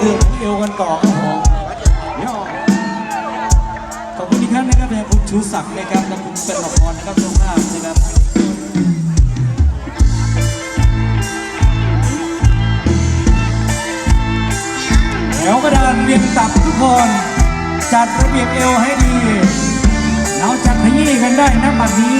เรื่องของเอวกันก่อครับผมย่อขอบคุณที่ครั้งนะครับแด่คุณชูศักดิ์นะครับและคุณเป็นละครนะครับช่วงหน้านะครับแถวกระดานเรียงตับทุกคน จัดระเบียบเอวให้ดีเราจัดขยี้กันได้นะบัดนี้